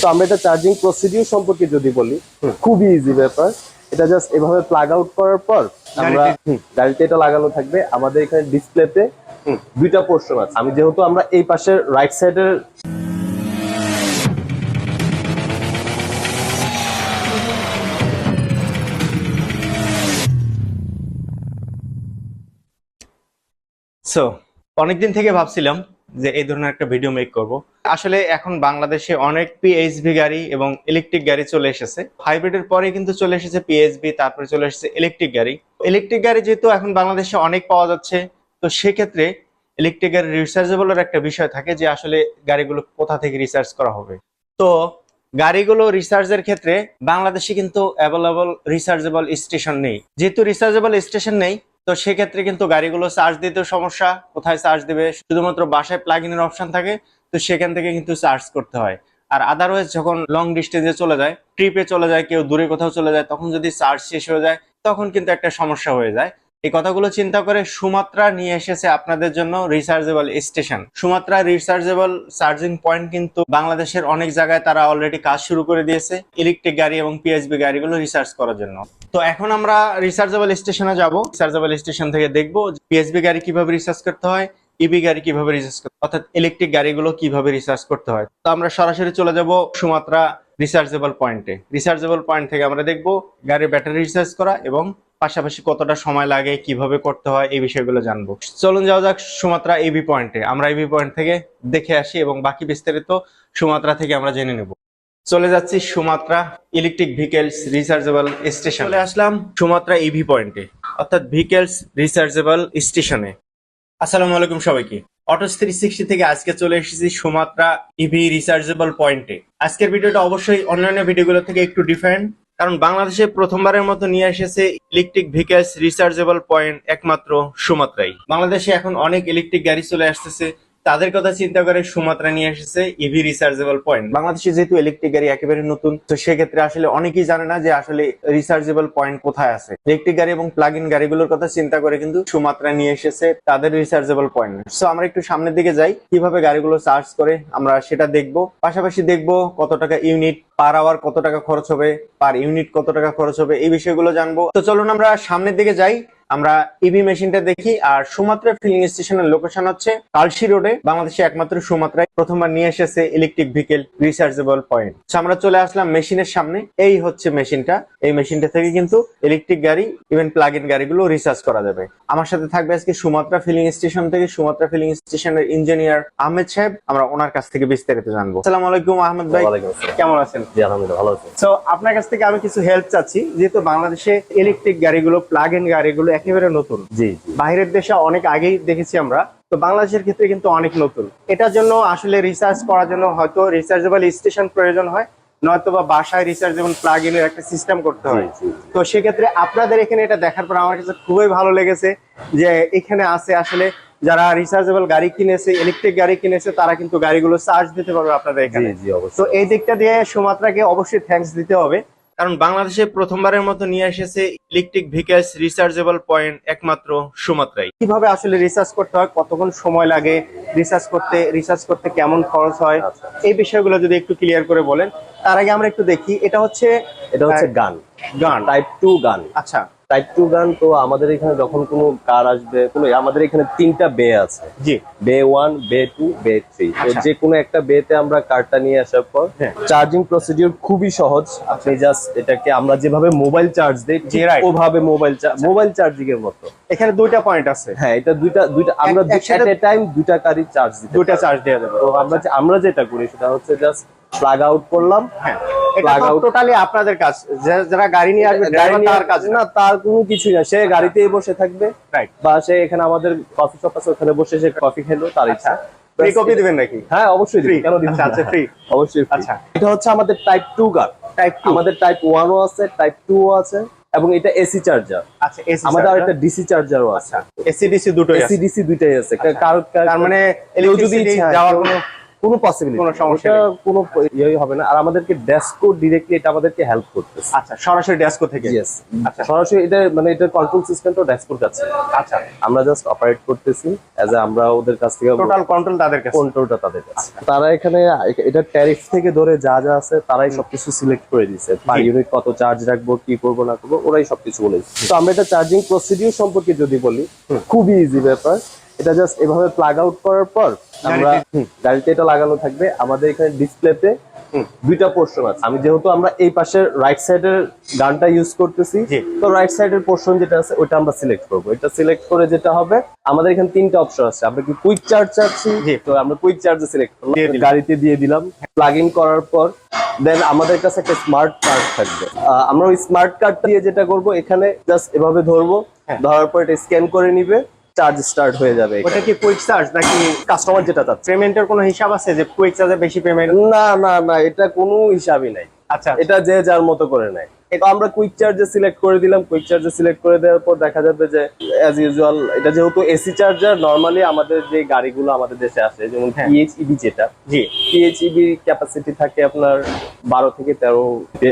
তো আমরা এটা চার্জিং প্রসিডিউর সম্পর্কে যদি বলি খুবই ইজি ব্যাপার। এটা জাস্ট এভাবে প্লাগ আউট করার পর আমরা গাড়িতে- এটা লাগানো থাকবে। আমাদের এখানে ডিসপ্লেতে দুইটা পোর্শন আছে। আমি যেহেতু আমরা এই পাশের রাইট সাইডের সো অনেকদিন থেকে ভাবছিলাম যে এই ধরনের একটা ভিডিও মেক করব। আসলে এখন বাংলাদেশে অনেক পিএইচবি গাড়ি এবং ইলেকট্রিক গাড়ি চলে এসেছে। হাইব্রিডের পরে কিন্তু চলে এসেছে পিএইচবি তারপরে চলে এসেছে ইলেকট্রিক গাড়ি। ইলেকট্রিক গাড়ি যেহেতু এখন বাংলাদেশে অনেক পাওয়া যাচ্ছে, তো সেক্ষেত্রে ইলেকট্রিক গাড়ি রিসার্চেবলের একটা বিষয় থাকে যে আসলে গাড়িগুলো কোথা থেকে রিসার্চ করা হবে। তো গাড়িগুলো রিসার্চের ক্ষেত্রে বাংলাদেশে কিন্তু অ্যাভেলেবল রিসার্চেবল স্টেশন নেই। যেহেতু রিসার্চেবল স্টেশন নেই তো সেক্ষেত্রে কিন্তু গাড়িগুলো চার্জ দিতেও সমস্যা। কোথায় চার্জ দেবে? শুধুমাত্র বাসায় প্লাগ ইনের অপশন থাকে, তো সেখান থেকে কিন্তু চার্জ করতে হয়। আর আদারওয়াইজ যখন লং ডিস্টেন্সে চলে যায় ট্রিপে চলে যায়, কেউ দূরে কোথাও চলে যায়, তখন যদি চার্জ শেষ হয়ে যায়, তখন কিন্তু একটা সমস্যা হয়ে যায়। এই কথাগুলো চিন্তা করে সুমাত্রা নিয়ে এসেছে আপনাদের জন্য rechargeable station Sumatra rechargeable charging point কিন্তু বাংলাদেশের অনেক জায়গায় তারা অলরেডি কাজ শুরু করে দিয়েছে ইলেকট্রিক গাড়ি এবং পিএইচবি গাড়িগুলো রিচার্জ করার জন্য। তো এখন আমরা রিচার্জেবল স্টেশনে যাব। রিচার্জেবল স্টেশন থেকে দেখব পিএইচবি গাড়ি কীভাবে রিচার্জ করতে হয় ইবি গাড়ি কীভাবে রিচার্জ করতে অর্থাৎ ইলেকট্রিক গাড়িগুলো কীভাবে রিচার্জ করতে হয়। তো আমরা সরাসরি চলে যাব সুমাত্রা রিচার্জেবল পয়েন্টে রিচার্জেবল পয়েন্ট থেকে আমরা দেখব গাড়ির ব্যাটারি রিচার্জ করা এবং পাশাপাশি কতটা সময় লাগে, কীভাবে করতে হয়, এই বিষয়গুলো জানব। চলুন যাওয়া যাক সুমাত্রা এবি পয়েন্টে আমরা এবি পয়েন্ট থেকে দেখে আসি এবং বাকি বিস্তারিত সুমাত্রা থেকে আমরা জেনে নেব। চলে যাচ্ছি Sumatra electric vehicles rechargeable station চলে আসলাম সুমাত্রা ইভি পয়েন্টে অর্থাৎ ভেহিকেলস রিচার্জেবল স্টেশনে আসসালামু আলাইকুম সবাইকে। অটোস থ্রি সিক্সটি থেকে আজকে চলে এসেছি সুমাত্রা ইভি রিচার্জেবল পয়েন্টে আজকের ভিডিওটা অবশ্যই অন্যান্য ভিডিওগুলো থেকে একটু ডিফারেন্ট কারণ বাংলাদেশে প্রথমবারের মতো নিয়ে এসেছে ইলেকট্রিক ভেহিকেলস রিচার্জেবল পয়েন্ট একমাত্র সুমাত্রাই। বাংলাদেশে এখন অনেক ইলেকট্রিক গাড়ি চলে আসতেছে তাদের কথা চিন্তা করে সুমাত্রা নিয়ে এসেছে ইভি রিচার্জেবল পয়েন্ট বাংলাদেশে যেহেতু ইলেকট্রিক গাড়ি একেবারে নতুন, তো সেক্ষেত্রে আসলে অনেকেই জানে না যে আসলে রিচার্জেবল পয়েন্ট কোথায় আছে। ইলেকট্রিক গাড়ি এবং প্লাগ ইন গাড়িগুলোর কথা চিন্তা করে কিন্তু সুমাত্রা নিয়ে এসেছে তাদের রিচার্জেবল পয়েন্ট সো আমরা একটু সামনের দিকে যাই, কীভাবে গাড়িগুলো চার্জ করে, আমরা সেটা দেখব। পাশাপাশি দেখব কত টাকা ইউনিট পার আওয়ার কত টাকা খরচ হবে পার ইউনিট কত টাকা খরচ হবে, এই বিষয়গুলো জানব। তো চলুন আমরা সামনের দিকে যাই। আমরা ইভি মেশিনটা দেখি আর সুমাত্রা ফিলিং স্টেশনের লোকেশন হচ্ছে কালশি রোডে বাংলাদেশে একমাত্র সুমাত্রায়। প্রথমবার নিয়ে এসেছে ইলেকট্রিক ভেহিকেল রিচার্জেবল পয়েন্ট আমরা চলে আসলাম মেশিনের সামনে। এই হচ্ছে মেশিনটা এই মেশিনটা থেকে কিন্তু ইলেকট্রিক গাড়ি ইভেন প্লাগ ইন গাড়িগুলো রিচার্জ করা যাবে। আমার সাথে থাকবে আজকে সুমাত্রা ফিলিং স্টেশন থেকে সুমাত্রা ফিলিং স্টেশনের ইঞ্জিনিয়ার আহমেদ সাহেব। আমরা ওনার কাছ থেকে বিস্তারিত জানব। আসসালামু আলাইকুম আহমেদ ভাই। কেমন আছেন? জি আলহামদুলিল্লাহ ভালো আছি। তো আপনার কাছ থেকে আমি কিছু হেল্প চাচ্ছি। যেহেতু বাংলাদেশে ইলেকট্রিক গাড়িগুলো প্লাগ ইন গাড়িগুলো একেবারে নতুন। জি বাইরের দেশে অনেক আগেই দেখেছি আমরা তো বাংলাদেশের ক্ষেত্রে কিন্তু অনেক নতুন। এটার জন্য আসলে রিসার্চ করার জন্য হয়তো রিচার্জেবল স্টেশন প্রয়োজন হয় নয়তো বা বাসায় রিচার্জেবল প্লাগ ইনের একটা সিস্টেম করতে হয়। তো সেক্ষেত্রে আপনাদের এখানে এটা দেখার পর আমার কাছে খুবই ভালো লেগেছে যে এখানে আছে আসলে যারা রিচার্জেবল গাড়ি কিনেছে ইলেকট্রিক গাড়ি কিনেছে তারা কিন্তু গাড়িগুলো চার্জ দিতে পারবে আপনাদের এখানে। তো এই দিকটা দিয়ে সুমাত্রাকে অবশ্যই থ্যাঙ্কস দিতে হবে। কারণ বাংলাদেশে প্রথমবারের মতো নিয়ে এসেছে ইলেকট্রিক ভেহিকেলস রিচার্জেবল পয়েন্ট একমাত্র সুমাত্রায় কীভাবে আসলে রিসার্চ করতে হয় কতক্ষণ সময় লাগে রিসার্চ করতে রিসার্চ করতে কেমন খরচ হয় আচ্ছা। এই বিষয়গুলো যদি একটু ক্লিয়ার করে বলেন। তার আগে আমরা একটু দেখি এটা হচ্ছে এটা হচ্ছে গান। গান। টাইপ টু গান। আচ্ছা। টাইপ টু গান তো আমাদের এখানে যখন কোনো কার আসবে কোনো আমাদের এখানে তিনটা বে আছে। জি। বে ওয়ান বে টু বে থ্রি। তো আচ্ছা। যে কোনো একটা বেতে আমরা কার্ডটা নিয়ে আসার পর হ্যাঁ। চার্জিং প্রসিডিউর খুবই সহজ। আপনি জাস্ট এটাকে আমরা যেভাবে মোবাইল চার্জ দেই. ওভাবে মোবাইল মোবাইল চার্জিং এর মতো। এখানে দুইটা পয়েন্ট আছে। হ্যাঁ এটা দুইটা দুইটা আমরা এট এ টাইম দুইটা কারই চার্জ দিতে দুইটা চার্জ দেওয়া যাবে। তো আমরা আমরা যেটা করি সেটা হচ্ছে জাস্ট প্লাগ আউট করলাম। হ্যাঁ এটা out- টোটালি আপনাদের কাজ। যারা গাড়ি নিয়ে আসবে তার কাজ না। তার কোনো কিছুই না। সে গাড়িতেই বসে থাকবে। বা সে এখানে আমাদের কফি শপ আছে ওখানে বসে সে কফি খেলো তার ইচ্ছা। ফ্রি কপি দিবেন নাকি? হ্যাঁ অবশ্যই। কেন আচ্ছা, আচ্ছা, অবশ্যই আচ্ছা। এটা হচ্ছে আমাদের টাইপ টাইপ টু আমাদের টাইপ ওয়ানও আছে টাইপ টু আছে এবং এটা এসি চার্জার আচ্ছা এসি আমাদের আরেকটা ডিসি চার্জারও আছে। এসি ডিসি দুটোই এসি ডিসি দুইটাই আছে। কার- কার- তার মানে যদি যাওয়ার কোনো কোনো পসিবিলিটি কোনো সমস্যা কোনো ইয়ে হবে না। আর আমাদেরকে ডেস্কো ডিরেক্টলি এটা আমাদেরকে হেল্প করতেছে। আচ্ছা সরাসরি ডেস্কো থেকে? ইয়েস আচ্ছা। সরাসরি এটা মানে এটা কন্ট্রোল সিস্টেমটা ডেস্কোর কাছে। আচ্ছা। আমরা জাস্ট অপারেট করতেছি। এজ আমরা ওদের কাছ থেকে টোটাল কন্ট্রোল তাদের কাছে। কন্ট্রোলটা তাদের কাছে। তারা এখানে এটা ট্যারিফ থেকে ধরে যা যা আছে তারাই সবকিছু সিলেক্ট করে দিছে পার ইউনিট কত চার্জ রাখব কি করব না করব ওরাই সবকিছু বলে দিচ্ছে। তো আমরা এটা চার্জিং প্রসিডিউর সম্পর্কে যদি বলি খুবই ইজি ব্যাপার। এটা জাস্ট এভাবে প্লাগ আউট করার পর আমরা গাড়িতে- এটা লাগানো থাকবে। আমাদের এখানে ডিসপ্লেতে। দুইটা পোর্শন আছে। আমি যেহেতু আমরা এই পাশের রাইট সাইডের গানটা ইউজ করতেছি তো রাইট সাইডের পোর্শন যেটা আছে ওটা আমরা সিলেক্ট করব। এটা সিলেক্ট করে যেটা হবে আমাদের এখানে তিনটা অপশন আছে। আমরা কি কুইক চার্জ চাচ্ছি? তো আমরা কুইক চার্জে সিলেক্ট করলাম। গাড়িতে দিয়ে দিলাম। প্লাগ ইন করার পর দেন আমাদের কাছে একটা স্মার্ট কার্ড থাকবে। আমরা ওই স্মার্ট কার্ড দিয়ে যেটা করব এখানে জাস্ট এভাবে ধরবো। হ্যাঁ। ধরার পর এটা স্ক্যান করে নিবে। চার্জ স্টার্ট হয়ে যাবে ওটা কি কুইক চার্জ নাকি কাস্টমার যেটা চাচ্ছে পেমেন্টের কোনো হিসাব আছে যে কুইক চার্জে বেশি পেমেন্ট না না না এটা কোনো হিসাবই নাই। আচ্ছা। এটা যে যার মতো করে নেয়। তো আমরা কুইক চার্জে সিলেক্ট করে দিলাম। কুইক চার্জে সিলেক্ট করে দেওয়ার পর দেখা যাবে যে অ্যাজ ইউজুয়াল এটা যেহেতু এসি চার্জার নর্মালি আমাদের যে গাড়িগুলো আমাদের দেশে আসে যেমন হ্যাঁ। পিএইচইবি যেটা জি। পিএইচইবি ক্যাপাসিটি থাকে আপনার বারো থেকে তেরো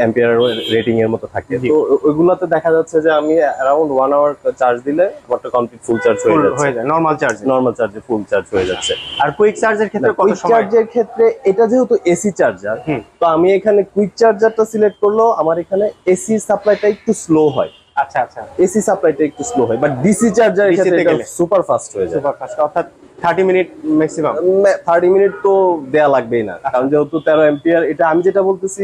অ্যাম্পিয়ার রেটিং এর মতো থাকে। তো ওইগুলোতে দেখা যাচ্ছে যে আমি অ্যারাউন্ড ওয়ান আওয়ার চার্জ দিলে মোটর কমপ্লিট ফুল চার্জ হয়ে যাচ্ছে। হয়ে যায় নরমাল চার্জ নর্মাল চার্জে ফুল চার্জ হয়ে যাচ্ছে। আর কুইক চার্জের ক্ষেত্রে কুইক চার্জের ক্ষেত্রে এটা যেহেতু এসি চার্জার। তো আমি এখানে কুইক চার্জারটা সিলেক্ট করলেও আমার এখানে এসি সাপ্লাইটা একটু স্লো হয়। আচ্ছা আচ্ছা। এসি সাপ্লাইটা একটু স্লো হয়। বাট ডিসি চার্জার DC ক্ষেত্রে সুপার ফাস্ট হয়ে যায়। সুপার ফাস্ট অর্থাৎ thirty minute maximum thirty minute তো দেয়া লাগবেই না। কারণ যেহেতু এটা আমি যেটা বলতেছি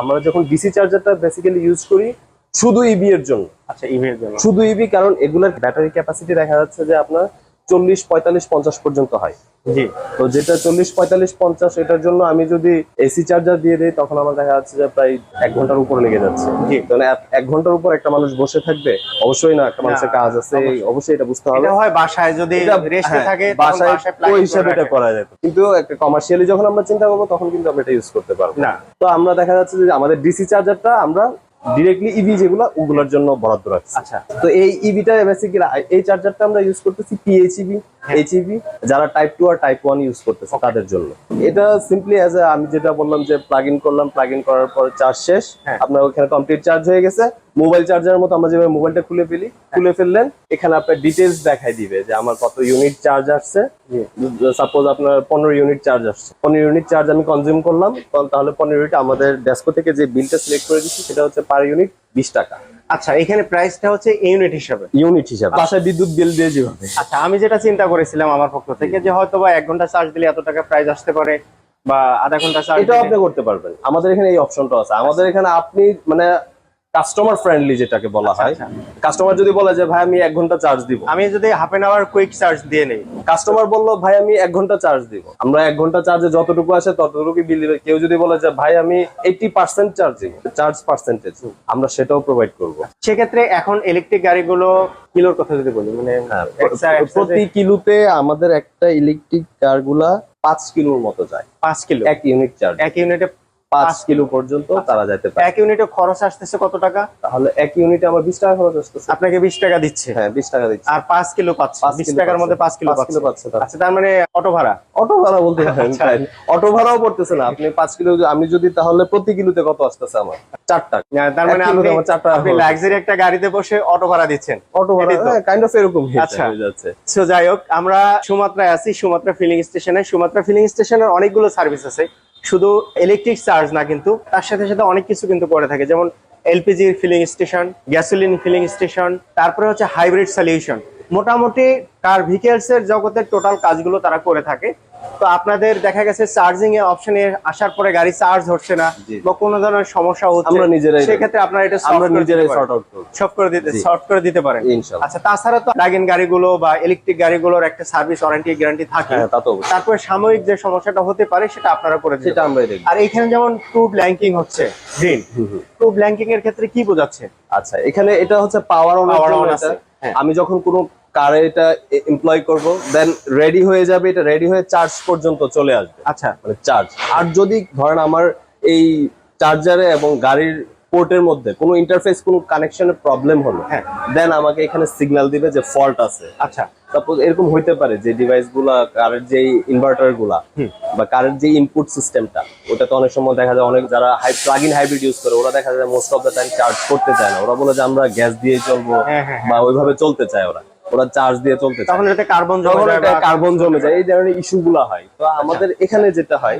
আমরা যখন ডিসি চার্জারটা বেসিক্যালি ইউজ করি শুধু ইবি এর জন্য। আচ্ছা ইভির জন্য। শুধু ইবি কারণ এগুলার ব্যাটারি ক্যাপাসিটি দেখা যাচ্ছে যে আপনার চল্লিশ পঁয়তাল্লিশ পঞ্চাশ পর্যন্ত হয়। জি। তো যেটা চল্লিশ পঁয়তাল্লিশ পঞ্চাশ এটার জন্য আমি যদি এসি চার্জার দিয়ে দিই তখন আমার দেখা যাচ্ছে যে প্রায় এক ঘণ্টার উপরে লেগে যাচ্ছে। জি। কারণ এক- ঘণ্টার উপর একটা মানুষ বসে থাকবে অবশ্যই না একটা মানুষের কাজ আছে অবশ্যই। এটা বুঝতে হবে। হয় বাসায় যদি রেস্টে হ্যাঁ, থাকে বাসায় ওই হিসাবে এটা করা যেত কিন্তু একটা কমার্শিয়ালি যখন আমরা চিন্তা করব তখন কিন্তু আমরা এটা ইউজ করতে পারব। না। তো আমরা দেখা যাচ্ছে যে আমাদের ডিসি চার্জারটা আমরা ডিরেক্টলি ইভি যেগুলো ওগুলোর জন্য বরাদ্দ রাখছি। আচ্ছা। তো এই ইভিটা বেসিক্যালি এই চার্জারটা আমরা ইউজ করতেছি পিএইচইবি হ্যাঁ। এইচইবি যারা টাইপ টু আর টাইপ ওয়ান ইউজ করতেছে তাদের জন্য। এটা সিম্পলি অ্যাজ আমি যেটা বললাম যে প্লাগ ইন করলাম প্লাগ ইন করার পর চার্জ শেষ। হ্যাঁ। আপনার ওখানে কমপ্লিট চার্জ হয়ে গেছে। মোবাইল চার্জারের মতো আমরা যেভাবে মোবাইলটা খুলে ফেলি হ্যাঁ। খুলে ফেললেন এখানে আপনার ডিটেলস দেখাই দিবে যে আমার কত ইউনিট চার্জ আসছে। সাপোজ আপনার পনেরো ইউনিট চার্জ আসছে। পনেরো ইউনিট চার্জ আমি কনজিউম করলাম তাহলে পনেরো ইউনিট আমাদের ডেস্কো থেকে যে বিলটা সিলেক্ট করে দিচ্ছি সেটা হচ্ছে পার ইউনিট বিশ টাকা। আচ্ছা এখানে প্রাইসটা হচ্ছে ইউনিট হিসাবে। ইউনিট হিসাবে। বাসায় বিদ্যুৎ বিল দিয়ে যেভাবে আচ্ছা আমি যেটা চিন্তা করেছিলাম আমার পক্ষ থেকে যে হয়তো বা এক ঘণ্টা চার্জ দিলে এত টাকা প্রাইস আসতে পারে বা আধা ঘণ্টা চার্জ এটা আপনি করতে পারবেন। আমাদের এখানে এই অপশনটা আছে। আমাদের এখানে আপনি মানে কাস্টমার ফ্রেন্ডলি যেটাকে বলা আচ্ছা, হয়। আচ্ছা। কাস্টমার যদি বলে যে ভাই আমি এক ঘণ্টা চার্জ দিব। আমি যদি half an hour quick charge দিয়ে নেই। কাস্টমার বলল ভাই আমি এক ঘণ্টা চার্জ দিব। আমরা এক ঘণ্টা চার্জে যতটুকু আসে ততটুকু বিল দিবে। কেউ যদি বলে যে ভাই আমি এইটি পার্সেন্ট চার্জ দিব। চার্জ পার্সেন্টেজ আমরা সেটাও প্রোভাইড করব। সেক্ষেত্রে এখন ইলেকট্রিক গাড়িগুলো কিলোর কথা যদি বলি মানে extra প্রতি কিলোতে আমাদের একটা ইলেকট্রিক কারগুলা পাঁচ কিলোর মতো যায়। পাঁচ কিলো। এক ইউনিট চার্জ এক ইউনিটে পাঁচ কিলো পর্যন্ত তারা যেতে পারে। এক ইউনিটে খরচ আসতেছে কত টাকা? তাহলে এক ইউনিটে আমার বিশ টাকা খরচ আসতেছে। আপনাকে বিশ টাকা দিচ্ছে। হ্যাঁ বিশ টাকা দিচ্ছি। আর পাঁচ কিলো পাচ্ছে। পাঁচ বিশ টাকার মধ্যে পাঁচ কিলো পাঁচ কিলো পাচ্ছে। আচ্ছা তার মানে অটো ভাড়া? অটো ভাড়া বলতে পারেন আচ্ছা। অটো ভাড়াও পড়তেছে না। আপনি পাঁচ কিলো আমি যদি তাহলে প্রতি কিলোতে কত আসতেছে আমার? চার টাকা। তার মানে আপনি আমার চার টাকা আপনি লাক্সারি একটা গাড়িতে বসে অটো ভাড়া দিচ্ছেন। অটো ভাড়া কাইন্ড অফ এরকম আচ্ছা। যাচ্ছে। সো যাই হোক আমরা সুমাত্রায় আছি সুমাত্রা ফিলিং স্টেশনে সুমাত্রা ফিলিং স্টেশনের অনেকগুলো সার্ভিস আছে। শুধু ইলেকট্রিক চার্জ না কিন্তু, তার সাথে সাথে অনেক কিছু কিন্তু করে থাকে। যেমন LPG filling station gasoline filling station তারপরে হচ্ছে হাইব্রিড সলিউশন মোটামুটি কার ভিকেলস এর জগতের টোটাল কাজগুলো তারা করে থাকে। তো আপনাদের দেখা গেছে চার্জিং এ অপশনে আসার পরে গাড়ি চার্জ হচ্ছে না বা কোনো ধরনের সমস্যা হচ্ছে আমরা নিজেরাই সেক্ষেত্রে আপনারা এটা আমরা করে নিজেরাই সর্ট আউট করব। সব করে দিতে। সর্ট করে দিতে পারেন। ইনশাল্লাহ। আচ্ছা তাছাড়া তো প্লাগ গাড়িগুলো বা ইলেকট্রিক গাড়িগুলোর একটা সার্ভিস ওয়ারেন্টি গ্যারান্টি থাকে। হ্যাঁ তা তো। তারপরে সাময়িক যে সমস্যাটা হতে পারে সেটা আপনারা করে দিতে সেটা আমরাই দেখব। আর এখানে যেমন টু ব্ল্যাঙ্কিং হচ্ছে গ্রিন। টু ব্ল্যাঙ্কিং এর ক্ষেত্রে কি বোঝাচ্ছে? আচ্ছা এখানে এটা হচ্ছে পাওয়ার অন আছে, হ্যাঁ। আমি যখন কোনো কারে এটা এমপ্লয় করব দেন রেডি হয়ে যাবে এটা রেডি হয়ে চার্জ পর্যন্ত চলে আসবে। আচ্ছা। মানে চার্জ আর যদি ধরেন আমার এই চার্জারে এবং গাড়ির পোর্টের মধ্যে কোনো ইন্টারফেস কোনো কানেকশনের প্রবলেম হলো হ্যাঁ। দেন আমাকে এখানে সিগন্যাল দিবে যে ফল্ট আছে। আচ্ছা। সাপোজ এরকম হইতে পারে যে ডিভাইসগুলা কারের যে ইনভার্টারগুলা। বা কারের যে ইনপুট সিস্টেমটা ওটা তো অনেক সময় দেখা যায় অনেক যারা high plug in hybrid use করে ওরা দেখা যায় most of the time charge করতে চায় না। ওরা বলে যে আমরা গ্যাস দিয়ে চলবো হ্যাঁ, হ্যাঁ, বা ওইভাবে চলতে চায় ওরা। ওরা চার্জ দিয়ে চলতে তখন যাতে কার্বন জমে যায় কার্বন জমে যায় এই ধরনের ইস্যু গুলা হয়। তো আমাদের এখানে যেটা হয়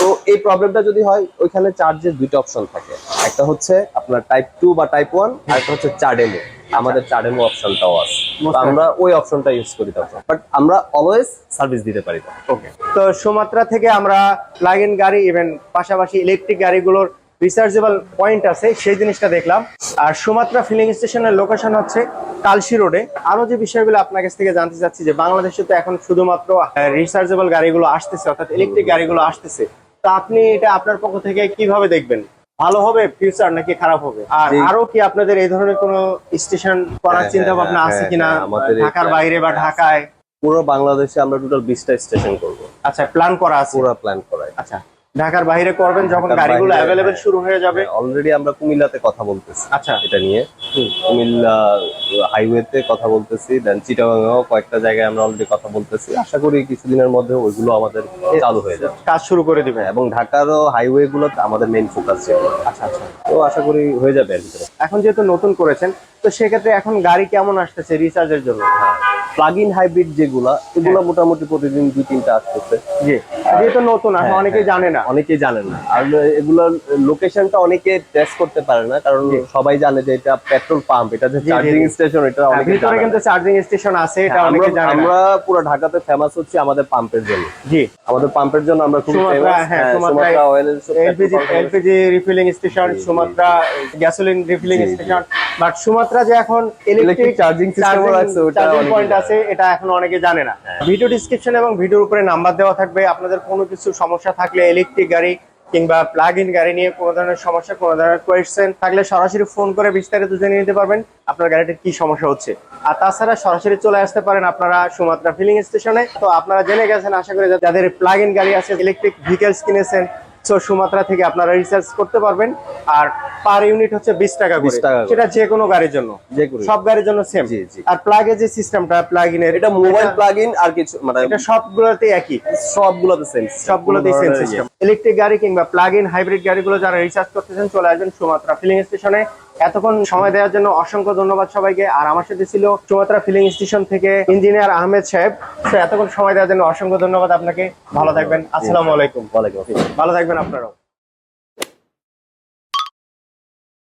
তো এই প্রবলেমটা যদি হয় ওইখানে চার্জের দুইটা অপশন থাকে। একটা হচ্ছে আপনার টাইপ টু বা টাইপ ওয়ান আর একটা হচ্ছে চার্ডেমো আমাদের চার্ডেমো অপশনটাও আছে। আমরা ওই অপশনটা ইউজ করি তখন। বাট আমরা অলওয়েজ সার্ভিস দিতে পারি ওকে তো সুমাত্রা থেকে আমরা প্লাগ ইন গাড়ি ইভেন পাশাপাশি ইলেকট্রিক গাড়িগুলোর রিচার্জেবল পয়েন্ট আছে সেই জিনিসটা দেখলাম। আর সুমাত্রা ফিলিং স্টেশনের লোকেশন হচ্ছে কালশি রোডে আরও যে বিষয়গুলো আপনার কাছ থেকে জানতে চাচ্ছি যে বাংলাদেশে তো এখন শুধুমাত্র রিচার্জেবল গাড়িগুলো আসতেছে অর্থাৎ ইলেকট্রিক গাড়িগুলো আসতেছে। তো আপনি এটা আপনার পক্ষ থেকে কীভাবে দেখবেন? ভালো হবে ফিউচার নাকি খারাপ হবে? আর আরও কি আপনাদের এই ধরনের কোনো স্টেশন করার হ্যাঁ, চিন্তা ভাবনা হ্যাঁ, আছে হ্যাঁ, কিনা? ঢাকার বাইরে বা ঢাকায়? পুরো বাংলাদেশে আমরা টোটাল বিশটা স্টেশন করব। আচ্ছা প্ল্যান করা আছে। পুরো প্ল্যান করাই। আচ্ছা ঢাকার বাইরে করবেন যখন ঢাকার গাড়িগুলো অ্যাভেলেবেল হ্যাঁ। শুরু হয়ে যাবে। অলরেডি আমরা কুমিল্লাতে কথা বলতেছি। আচ্ছা। এটা নিয়ে। কুমিল্লা হাইওয়েতে কথা বলতেছি দেন চিটাগাংও কয়েকটা জায়গায় আমরা অলরেডি কথা বলতেছি। আশা করি কিছুদিনের মধ্যে ওইগুলো আমাদের চালু হয়ে যাবে। কাজ শুরু করে দিবেন এবং ঢাকারও হাইওয়ে গুলো আমাদের মেইন ফোকাস ছিল। আচ্ছা আচ্ছা। তো আশা করি হয়ে যাবে এখন যেহেতু নতুন করেছেন তো সেক্ষেত্রে এখন গাড়ি কেমন আসতেছে রিচার্জের জন্য? প্লাগ ইন হাইব্রিড যেগুলা এগুলো মোটামুটি প্রতিদিন দুই তিনটা আসতেছে। জি। যেহেতু নতুন এখন হ্যাঁ, অনেকেই হ্যাঁ। জানে না। অনেকেই জানে না। আর এগুলোর লোকেশনটা অনেকে টেস্ট করতে পারে না কারণ সবাই জানে যে এটা পেট্রোল পাম্প এটা যে চার্জিং স্টেশন এটা হ্যাঁ, অনেকে ভিতরে কিন্তু চার্জিং স্টেশন আছে এটা হ্যাঁ, অনেকে জানে না। আমরা পুরো ঢাকাতে ফেমাস হচ্ছে আমাদের পাম্পের জন্য। জি। আমাদের পাম্পের জন্য আমরা খুব সুমাত্রা, ফেমাস হ্যাঁ, হ্যাঁ সুমাত্রা অয়েলের LPG LPG refilling station. Sumatra gasoline refilling. Station but Sumatra যে এখন ইলেকট্রিক চার্জিং সিস্টেম আছে ওটা অনেকে জানে আছে এটা এখন অনেকে জানে না। ভিডিও ডিসক্রিপশন এবং ভিডিওর উপরে নাম্বার দেওয়া থাকবে। আপনাদের কোনো কিছু সমস্যা থাকলে ইলেকট্রিক গাড়ি কিংবা প্লাগ ইন গাড়ি নিয়ে কোনো ধরনের সমস্যা কোনো ধরনের কোয়েশ্চেন থাকলে সরাসরি ফোন করে বিস্তারিত জেনে নিতে পারবেন আপনার গাড়িটির কি সমস্যা হচ্ছে। আর তাছাড়া সরাসরি চলে আসতে পারেন আপনারা সুমাত্রা ফিলিং স্টেশনে তো আপনারা জেনে গেছেন আশা করি যাদের প্লাগ ইন গাড়ি আছে ইলেকট্রিক ভেহিকেলস কিনেছেন সো সুমাত্রা থেকে আপনারা রিচার্জ করতে পারবেন। আর পার ইউনিট হচ্ছে বিশ টাকা করে। 20 টাকা করে। সেটা যে কোনো গাড়ির জন্য। সব গাড়ির জন্য সেম। আর প্লাগের যে সিস্টেমটা প্লাগ এর এটা মোবাইল প্লাগ ইন আর কিছু মানে এটা সবগুলোতে একই। সবগুলোতে সেম সবগুলোতে সেম সিস্টেম ইলেকট্রিক গাড়ি কিংবা প্লাগ ইন হাইব্রিড গাড়িগুলো যারা রিচার্জ করতেছেন চলে আসবেন সুমাত্রা ফিলিং স্টেশনে এতক্ষণ সময় দেওয়ার জন্য অসংখ্য ধন্যবাদ সবাইকে। আর আমার সাথে ছিল সুমাত্রা ফিলিং স্টেশন থেকে ইঞ্জিনিয়ার আহমেদ সাহেব। তো এতক্ষণ সময় দেওয়ার জন্য অসংখ্য ধন্যবাদ আপনাকে। ভালো থাকবেন। আসসালামু আলাইকুম। ওয়ালাইকুম ভালো থাকবেন আপনারাও।